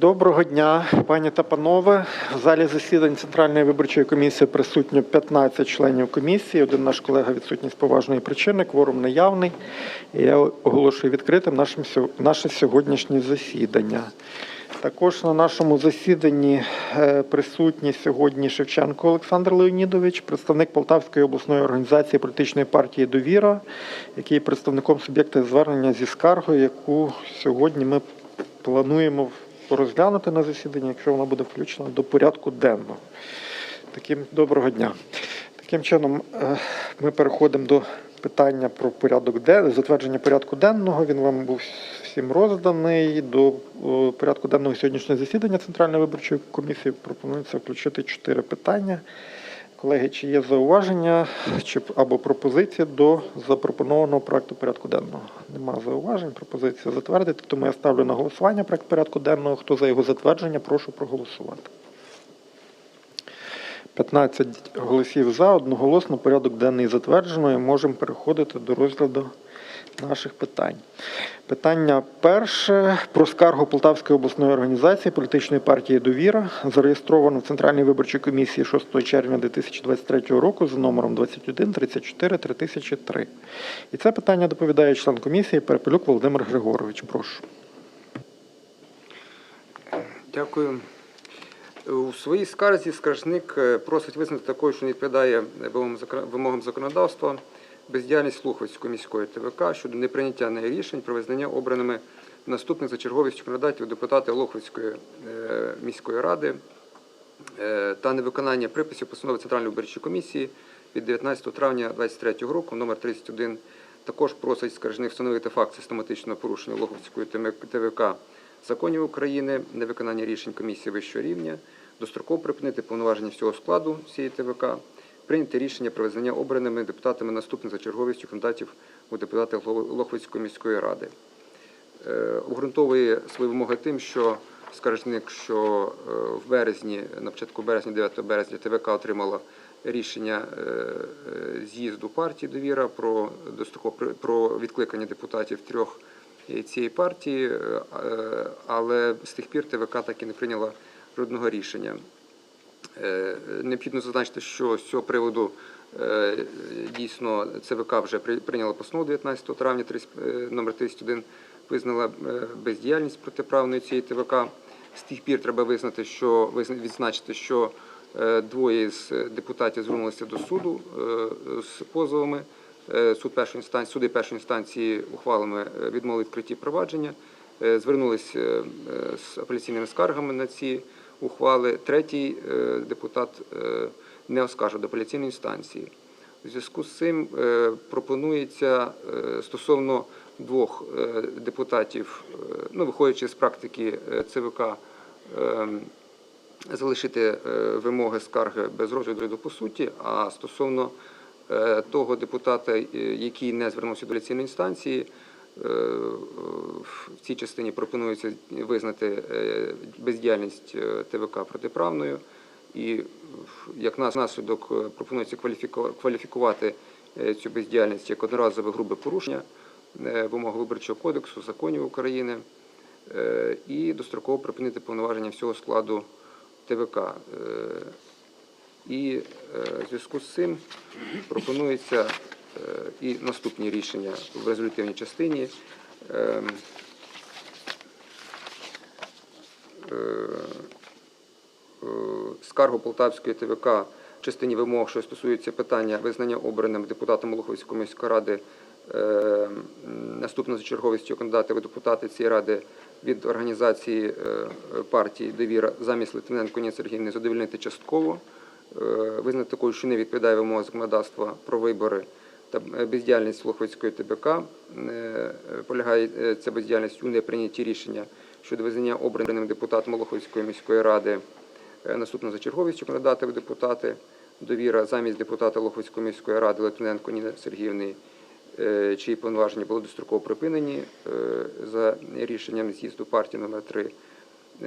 Доброго дня, пані та панове. В залі засідань Центральної виборчої комісії присутньо 15 членів комісії. Один наш колега відсутній з поважної причини, кворум наявний. І я оголошую відкритим наше сьогоднішнє засідання. Також на нашому засіданні е, присутній сьогодні Шевченко Олександр Леонідович, представник Полтавської обласної організації політичної партії Довіра, який є представником суб'єкта звернення зі скаргою, яку сьогодні ми плануємо розглянути на засіданні, якщо вона буде включена до порядку денного. Таким доброго дня. Таким чином, е, ми переходимо до питання про порядок денний, затвердження порядку денного. Він вам був всім розданий. До е, порядку денного сьогоднішнього засідання Центральної виборчої комісії пропонується включити чотири питання. Колеги, чи є зауваження чи або пропозиції до запропонованого проекту порядку денного? Нема зауважень, пропозиція затвердити, тому я ставлю на голосування проект порядку денного. Хто за його затвердження, прошу проголосувати. 15 голосів за, одноголосно порядок денний затверджено і можемо переходити до розгляду наших питань. Питання перше про скаргу Полтавської обласної організації політичної партії Довіра, зареєстровано в Центральній виборчій комісії 6 червня 2023 року за номером 21 34 3003. І це питання доповідає член комісії Перепелюк Володимир Григорович. Прошу. Дякую. У своїй скарзі скаржник е, просить визнати такою, що не відповідає вимогам законодавства бездіяльність Луховської міської ТВК щодо неприйняття нею рішень про визнання обраними наступних за черговістю кандидатів депутати Лохвицької е, міської ради е, та невиконання приписів постанови Центральної виборчої комісії від 19 травня 2023 року номер 31 також просить скаржник встановити факт систематичного порушення Лоховської ТВК законів України, невиконання рішень комісії вищого рівня, достроково припинити повноваження всього складу цієї ТВК, прийняти рішення про визнання обраними депутатами наступних за черговістю кандидатів у депутати Лохвицької міської ради. Е, обґрунтовує свої вимоги тим, що скаржник, що е, в березні, на початку березня, 9 березня, ТВК отримала рішення е, з'їзду партії довіра про про відкликання депутатів трьох цієї партії, але з тих пір ТВК так і не прийняла жодного рішення. Е, Необхідно зазначити, що з цього приводу е, дійсно ЦВК вже прийняла постанову 19 травня 30, е, номер 31, визнала бездіяльність протиправної цієї ТВК. З тих пір треба визнати, що відзначити, що двоє з депутатів звернулися до суду з позовами. Суд першої інстанції, суди першої інстанції ухвалами відмовили відкритті провадження, звернулись з апеляційними скаргами на ці ухвали. Третій е, депутат е, не оскаржив до апеляційної інстанції. У зв'язку з цим е, пропонується стосовно двох депутатів, ну виходячи з практики ЦВК, залишити вимоги скарги без розгляду по суті. А стосовно того депутата, який не звернувся до апеляційної інстанції, в цій частині пропонується визнати е, бездіяльність е, ТВК протиправною. І як наслідок е, пропонується кваліфікувати е, цю бездіяльність як одноразове грубе порушення е, вимог виборчого кодексу, законів України е, і достроково припинити повноваження всього складу ТВК. Е, І е, в зв'язку з цим пропонується е, і наступні рішення в резолютивній частині. Ем, е, е, скаргу Полтавської ТВК в частині вимог, що стосується питання визнання обраним депутатом Луховської міської ради е, наступно за черговістю кандидатів у депутати цієї ради від організації е, партії довіра замість Литвиненко Ніни Сергіївни задовольнити частково, е, визнати такою, що не відповідає вимогам законодавства про вибори та е, бездіяльність Луховської ТБК. Е, Полягає е, ця бездіяльність у неприйнятті рішення щодо визнання обраним депутатом Луховської міської ради Е, Наступно за черговістю кандидати в депутати довіра замість депутата Лохвицької міської ради Литвиненко Ніни Сергіївни, чиї повноваження були достроково припинені за рішенням з'їзду партії номер 3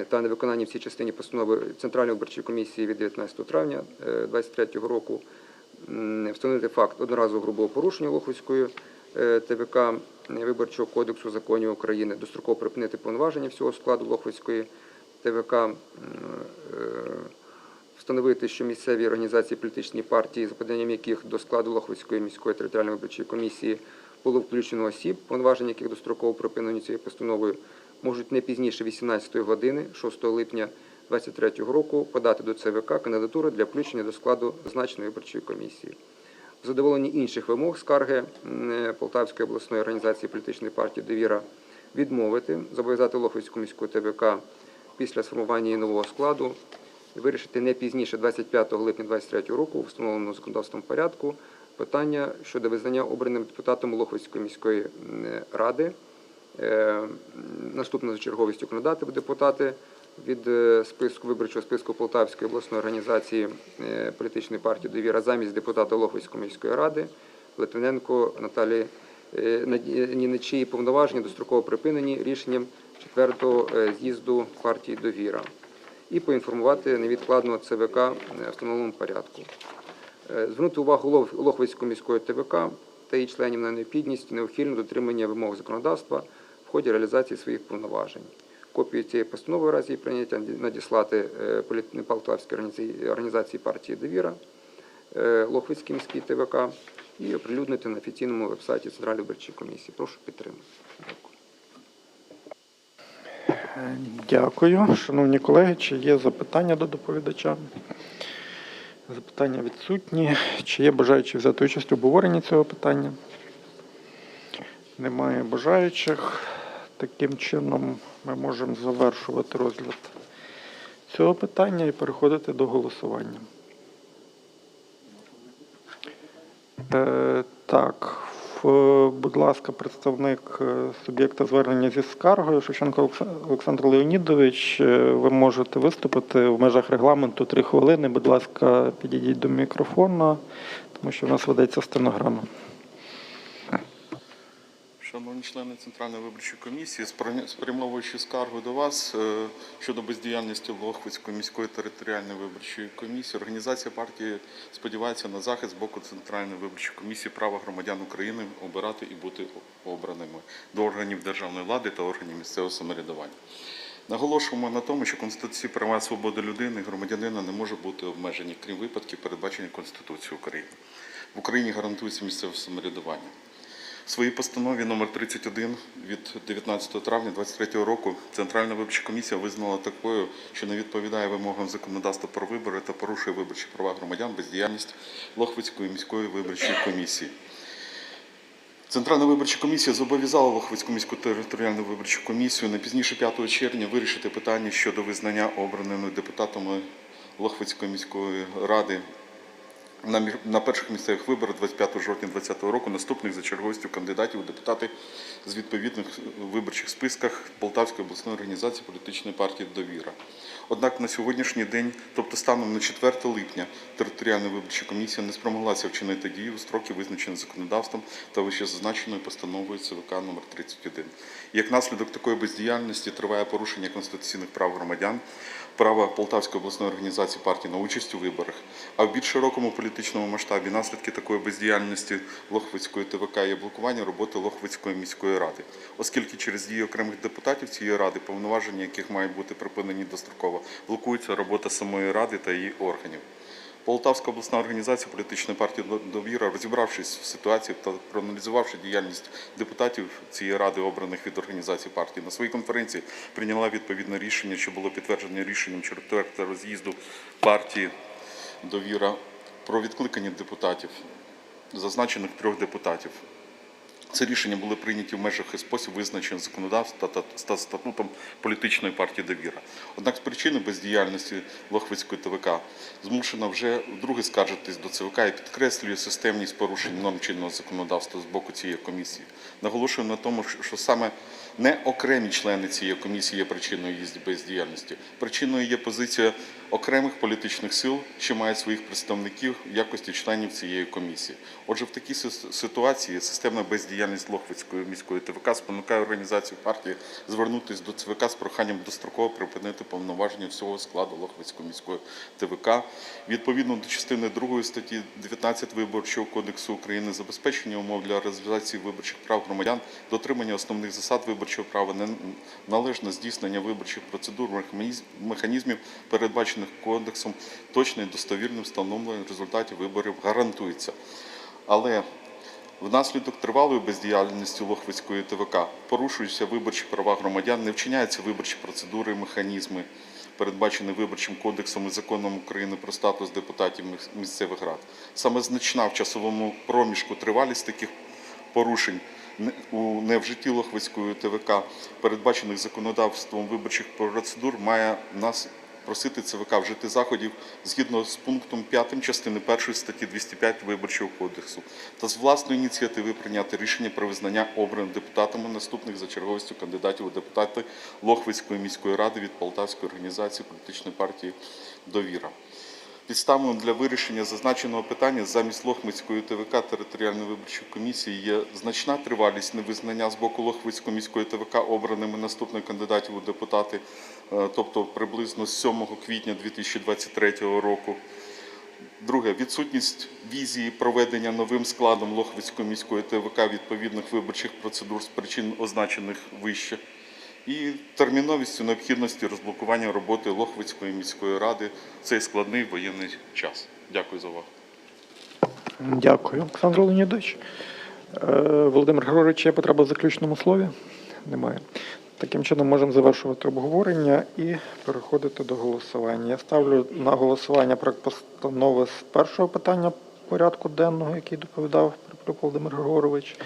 та невиконання в цій частині постанови Центральної виборчої комісії від 19 травня 2023 року встановити факт одноразового грубого порушення Лохвицької е, ТВК Виборчого кодексу законів України, достроково припинити повноваження всього складу Лохвицької ТВК е, встановити, що місцеві організації політичні партії, за поданням яких до складу Лохвицької міської територіальної виборчої комісії було включено осіб, повноваження яких достроково припинені цією постановою, можуть не пізніше 18 години 6 липня 2023 року подати до ЦВК кандидатуру для включення до складу зазначеної виборчої комісії. В задоволенні інших вимог скарги е, Полтавської обласної організації політичної партії Довіра відмовити, зобов'язати Лохвицьку міську ТВК після сформування її нового складу вирішити не пізніше 25 липня 2023 року встановленому законодавством порядку питання щодо визнання обраним депутатом Лохвицької міської ради. Е, Наступно за черговістю кандидати в депутати від е, списку виборчого списку Полтавської обласної організації е, політичної партії Довіра замість депутата Лохвицької міської ради Литвиненко Наталі е, на- ні на чиї повноваження достроково припинені рішенням 4-го е, з'їзду партії Довіра і поінформувати невідкладно ЦВК в встановленому порядку. Звернути увагу Лохвицької міської ТВК та її членів на необхідність неухильного дотримання вимог законодавства в ході реалізації своїх повноважень. Копію цієї постанови в разі її прийняття надіслати е, Полтавській організації- партії Довіра е, Лохвицькій міській ТВК і оприлюднити на офіційному вебсайті Центральної виборчої комісії. Прошу підтримати. Дякую. Дякую. Шановні колеги, чи є запитання до доповідача? Запитання відсутні. Чи є бажаючі взяти участь у обговоренні цього питання? Немає бажаючих. Таким чином ми можемо завершувати розгляд цього питання і переходити до голосування. Е, так, в- будь ласка, представник е, суб'єкта звернення зі скаргою Шевченко Олександр Леонідович. е, Ви можете виступити в межах регламенту три хвилини. Будь ласка, підійдіть до мікрофона, тому що в нас ведеться стенограма. Шановні члени Центральної виборчої комісії, спрямовуючи скаргу до вас е, щодо бездіяльності Лохвицької міської територіальної виборчої комісії, організація партії сподівається на захист з боку Центральної виборчої комісії права громадян України обирати і бути обраними до органів державної влади та органів місцевого самоврядування. Наголошуємо на тому, що Конституції права свободи людини і громадянина не може бути обмежені, крім випадків, передбачених Конституцією України. В Україні гарантується місцеве самоврядування. В своїй постанові номер 31 від 19 травня 2023 року Центральна виборча комісія визнала такою, що не відповідає вимогам законодавства про вибори та порушує виборчі права громадян бездіяльність Лохвицької міської виборчої комісії. Центральна виборча комісія зобов'язала Лохвицьку міську територіальну виборчу комісію не пізніше 5 червня вирішити питання щодо визнання обраними депутатами Лохвицької міської ради на, перших місцевих виборах 25 жовтня 2020 року наступних за черговістю кандидатів у депутати з відповідних виборчих списках Полтавської обласної організації політичної партії Довіра. Однак на сьогоднішній день, тобто станом на 4 липня, територіальна виборча комісія не спромоглася вчинити дії у строки, визначені законодавством та вищезазначеною постановою ЦВК номер 31. Як наслідок такої бездіяльності триває порушення конституційних прав громадян, права Полтавської обласної організації партії на участь у виборах, а в більш широкому політичному масштабі наслідки такої бездіяльності Лохвицької ТВК є блокування роботи Лохвицької міської ради, оскільки через дії окремих депутатів цієї ради, повноваження яких мають бути припинені достроково, блокується робота самої ради та її органів. Полтавська обласна організація політичної партії довіра, розібравшись в ситуації та проаналізувавши діяльність депутатів цієї ради, обраних від організації партії, на своїй конференції прийняла відповідне рішення, що було підтверджено рішенням 4 роз'їзду партії довіра про відкликання депутатів, зазначених трьох депутатів. Це рішення були прийняті в межах і спосіб визначений законодавством та- та статутом політичної партії «Довіра». Однак з причини бездіяльності Лохвицької ТВК змушена вже вдруге скаржитись до ЦВК і підкреслює системність порушень норм чинного законодавства з боку цієї комісії. Наголошую на тому, що саме не окремі члени цієї комісії є причиною її бездіяльності. Причиною є позиція окремих політичних сил, що мають своїх представників в якості членів цієї комісії. Отже, в такій ситуації системна бездіяльність Лохвицької міської ТВК спонукає організацію партії звернутися до ЦВК з проханням достроково припинити повноваження всього складу Лохвицької міської ТВК. Відповідно до частини 2 статті 19 Виборчого кодексу України забезпечення умов для реалізації виборчих прав громадян, дотримання основних засад виборчого права, належне здійснення виборчих процедур, механіз- механізмів, передбачених кодексом, точно і достовірним встановлення результатів виборів гарантується. Але Внаслідок тривалої бездіяльності Лохвицької ТВК порушуються виборчі права громадян, не вчиняються виборчі процедури і механізми, передбачені виборчим кодексом і законом України про статус депутатів місцевих рад. Саме значна в часовому проміжку тривалість таких порушень у невжитті Лохвицької ТВК, передбачених законодавством виборчих процедур, має нас просити ЦВК вжити заходів згідно з пунктом 5 частини 1 статті 205 Виборчого кодексу та з власної ініціативи прийняти рішення про визнання обраним депутатами наступних за черговістю кандидатів у депутати Лохвицької міської ради від Полтавської організації політичної партії Довіра. Підставою для вирішення зазначеного питання замість Лохвицької ТВК територіальної виборчої комісії є значна тривалість невизнання з боку Лохвицької міської ТВК обраними наступних кандидатів у депутати, тобто приблизно з 7 квітня 2023 року. Друге, відсутність візії проведення новим складом Лохвицької міської ТВК відповідних виборчих процедур з причин, означених вище. І терміновістю необхідності розблокування роботи Лохвицької міської ради в цей складний воєнний час. Дякую за увагу. Дякую, Олександр Леонідович. Е, Володимир Григорович, є потреба в заключному слові? Немає. Таким чином можемо завершувати обговорення і переходити до голосування. Я ставлю на голосування проект постанови з першого питання порядку денного, який доповідав Приплюк Володимир Григорович.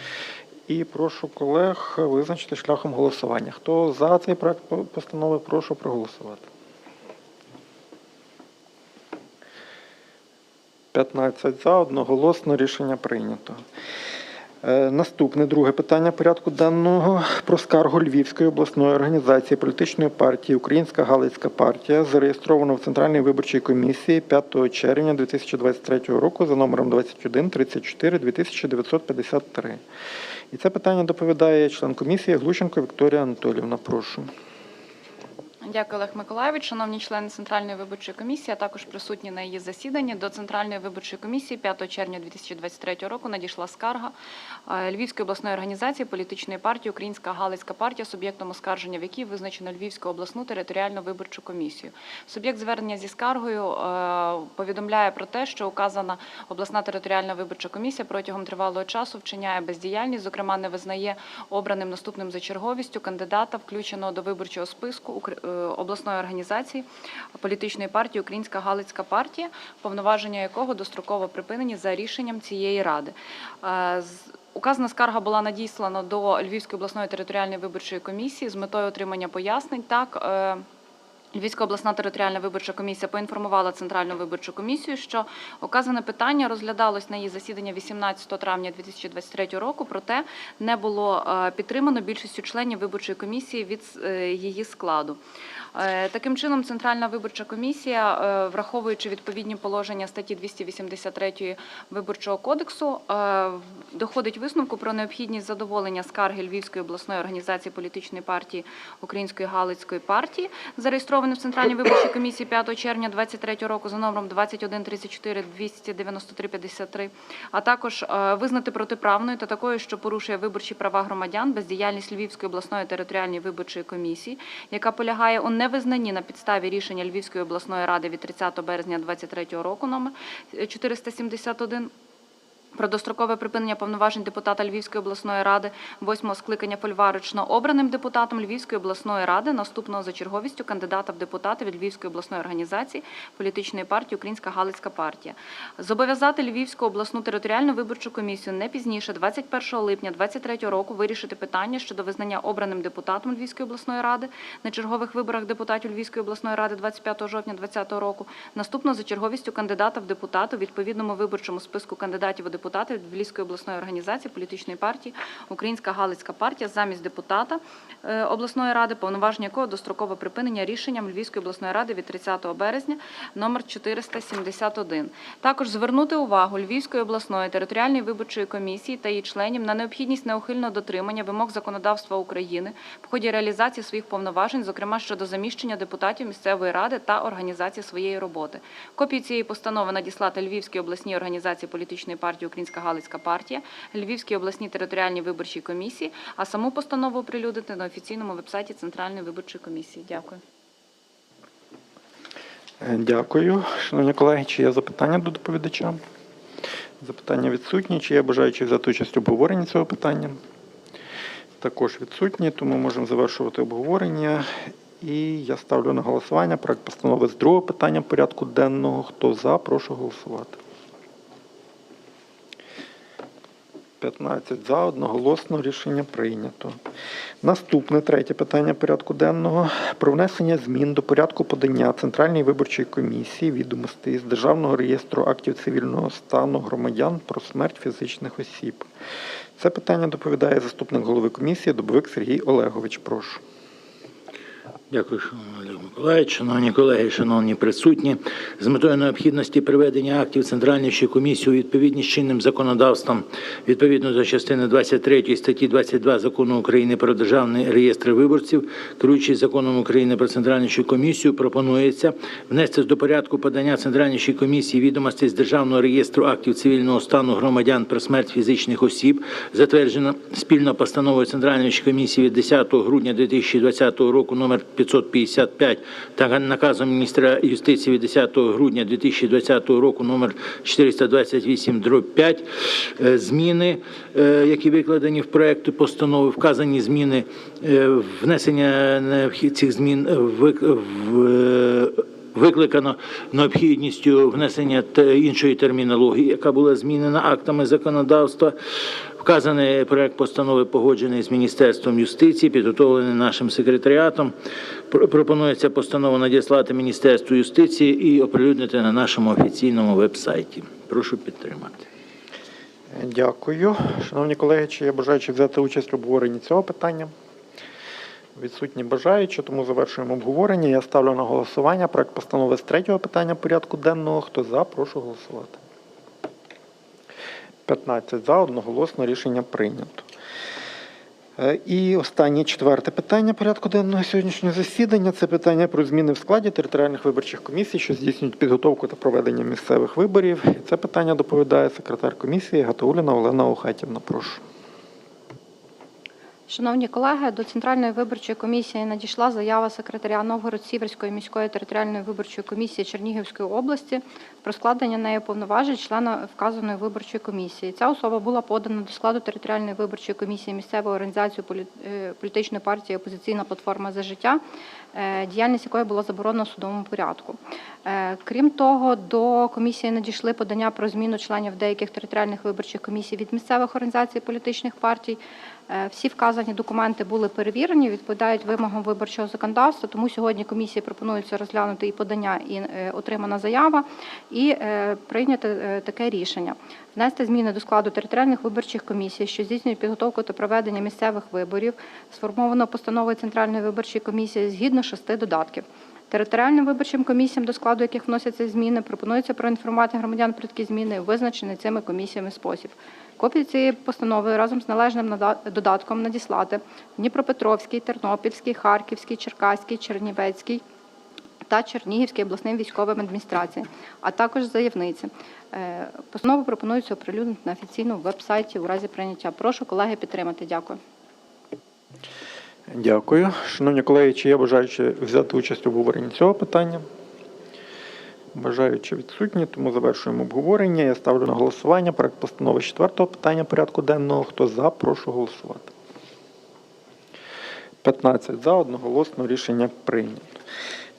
І прошу колег визначити шляхом голосування. Хто за цей проект постанови, прошу проголосувати. 15 за, одноголосно рішення прийнято. Е, Наступне друге питання порядку денного про скаргу Львівської обласної організації політичної партії Українська Галицька партія, зареєстровано в Центральній виборчій комісії 5 червня 2023 року за номером 21 34 2953. І це питання доповідає член комісії Глущенко Вікторія Анатолівна. Прошу. Дякую, Олег Миколайович. Шановні члени Центральної виборчої комісії, а також присутні на її засіданні. До Центральної виборчої комісії 5 червня 2023 року надійшла скарга е, Львівської обласної організації політичної партії Українська Галицька партія, суб'єктом оскарження в якій визначено Львівську обласну територіальну виборчу комісію. Суб'єкт звернення зі скаргою е, повідомляє про те, що указана обласна територіальна виборча комісія протягом тривалого часу вчиняє бездіяльність, зокрема не визнає обраним наступним за черговістю кандидата, включеного до виборчого списку е, обласної організації політичної партії Українська Галицька партія, повноваження якого достроково припинені за рішенням цієї ради. Е, Указана скарга була надіслана до Львівської обласної територіальної виборчої комісії з метою отримання пояснень. Так, е, Львівська обласна територіальна виборча комісія поінформувала Центральну виборчу комісію, що указане питання розглядалось на її засідання 18 травня 2023 року, проте не було е, підтримано більшістю членів виборчої комісії від е, її складу. Е, Таким чином, Центральна виборча комісія, е, враховуючи відповідні положення статті 283 Виборчого кодексу, е, доходить висновку про необхідність задоволення скарги Львівської обласної організації політичної партії Української Галицької партії, зареєстрованої в Центральній виборчій комісії 5 червня 2023 року за номером 2134 293 53, а також визнати протиправною та такою, що порушує виборчі права громадян, бездіяльність Львівської обласної територіальної виборчої комісії, яка полягає у невизнанні на підставі рішення Львівської обласної ради від 30 березня 2023 року номер 471 про дострокове припинення повноважень депутата Львівської обласної ради восьмого скликання фольварично обраним депутатом Львівської обласної ради, наступного за черговістю кандидата в депутати від Львівської обласної організації політичної партії Українська Галицька партія. Зобов'язати Львівську обласну територіальну виборчу комісію не пізніше 21 липня 2023 року вирішити питання щодо визнання обраним депутатом Львівської обласної ради на чергових виборах депутатів Львівської обласної ради 25 жовтня 2020 року, наступного за черговістю кандидата в депутати у відповідному виборчому списку кандидатів у депутати від Львівської обласної організації політичної партії Українська Галицька партія замість депутата е, обласної ради, повноваження якого дострокове припинення рішенням Львівської обласної ради від 30 березня номер 471. Також звернути увагу Львівської обласної територіальної виборчої комісії та її членів на необхідність неухильного дотримання вимог законодавства України в ході реалізації своїх повноважень, зокрема щодо заміщення депутатів місцевої ради та організації своєї роботи. Копію цієї постанови надіслати Львівській обласній організації політичної партії Всеукраїнська Галицька партія, Львівській обласній територіальній виборчій комісії, а саму постанову оприлюднити на офіційному вебсайті Центральної виборчої комісії. Дякую. Е, Дякую. Шановні колеги, чи є запитання до доповідача? Запитання відсутні. Чи є бажаючі взяти участь у обговоренні цього питання? Також відсутні, тому можемо завершувати обговорення. І я ставлю на голосування проект постанови з другого питання порядку денного. Хто за, прошу голосувати. 15 за, одноголосно рішення прийнято. Наступне третє питання порядку денного про внесення змін до порядку подання Центральної виборчої комісії відомостей з Державного реєстру актів цивільного стану громадян про смерть фізичних осіб. Це питання доповідає заступник голови комісії Добовик Сергій Олегович. Прошу. Дякую, шановний Олег Миколаївич. Шановні колеги, шановні присутні. З метою необхідності приведення актів Центральної комісії у відповідність чинним законодавством відповідно до частини 23 статті 22 Закону України про Державний реєстр виборців, керуючись законом України про Центральну комісію, пропонується внести до порядку подання Центральної комісії відомостей з Державного реєстру актів цивільного стану громадян про смерть фізичних осіб, затверджено спільно постановою Центральної комісії від 10 грудня 2020 року номер 555 та наказом міністра юстиції від 10 грудня 2020 року номер 428 дроб 5 Е, зміни, е, які викладені в проекті постанови, вказані зміни, е, внесення цих змін викликано необхідністю внесення іншої термінології, яка була змінена актами законодавства. Вказаний проект постанови погоджений з Міністерством юстиції, підготовлений нашим секретаріатом. Пропонується постанову надіслати Міністерству юстиції і оприлюднити на нашому офіційному веб-сайті. Прошу підтримати. Дякую. Шановні колеги, чи є бажаючі взяти участь в обговоренні цього питання? Відсутні бажаючі, тому завершуємо обговорення. Я ставлю на голосування проект постанови з третього питання порядку денного. Хто за, прошу голосувати. 15 за, одноголосно рішення прийнято. Е, І останнє четверте питання порядку денного сьогоднішнього засідання це питання про зміни в складі територіальних виборчих комісій, що здійснюють підготовку та проведення місцевих виборів. Це питання доповідає секретар комісії Гатауліна Олена Охатівна. Прошу. Шановні колеги, до Центральної виборчої комісії надійшла заява секретаря Новгород-Сіверської міської територіальної виборчої комісії Чернігівської області про складення нею повноважень члена вказаної виборчої комісії. Ця особа була подана до складу територіальної виборчої комісії місцевої організації е, політичної партії Опозиційна платформа за життя, е, діяльність якої була заборонена судовому порядку. Е, Крім того, до комісії надійшли подання про зміну членів деяких територіальних виборчих комісій від місцевих організацій політичних партій. Е, Всі вказані документи були перевірені, відповідають вимогам виборчого законодавства. Тому сьогодні комісії пропонується розглянути і подання, і е, отримана заява, і е, прийняти таке рішення. Внести зміни до складу територіальних виборчих комісій, що здійснюють підготовку та проведення місцевих виборів, сформовано постановою Центральної виборчої комісії згідно шести додатків. Територіальним виборчим комісіям, до складу яких вносяться зміни, пропонується проінформувати громадян про такі зміни, визначений цими комісіями спосіб. Копію цієї постанови разом з належним додатком надіслати Дніпропетровський, Тернопільський, Харківський, Черкаський, Чернівецький та Чернігівський обласним військовим адміністраціям, а також заявниці. Е, Постанову пропонується оприлюднити на офіційному веб-сайті у разі прийняття. Прошу колеги підтримати. Дякую. Дякую. Шановні колеги, чи є бажаючі взяти участь у обговоренні цього питання? Бажаючи відсутні, тому завершуємо обговорення. Я ставлю на голосування проект постанови з четвертого питання порядку денного. Хто за, прошу голосувати. 15 за, одноголосно рішення прийнято.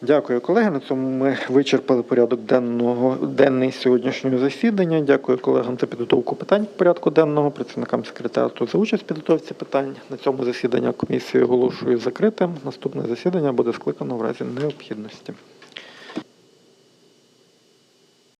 Дякую, колеги. На цьому ми вичерпали порядок денного денний сьогоднішнього засідання. Дякую колегам за підготовку питань порядку денного, працівникам секретаріату за участь в підготовці питань. На цьому засідання комісії оголошую закритим. Наступне засідання буде скликано в разі необхідності.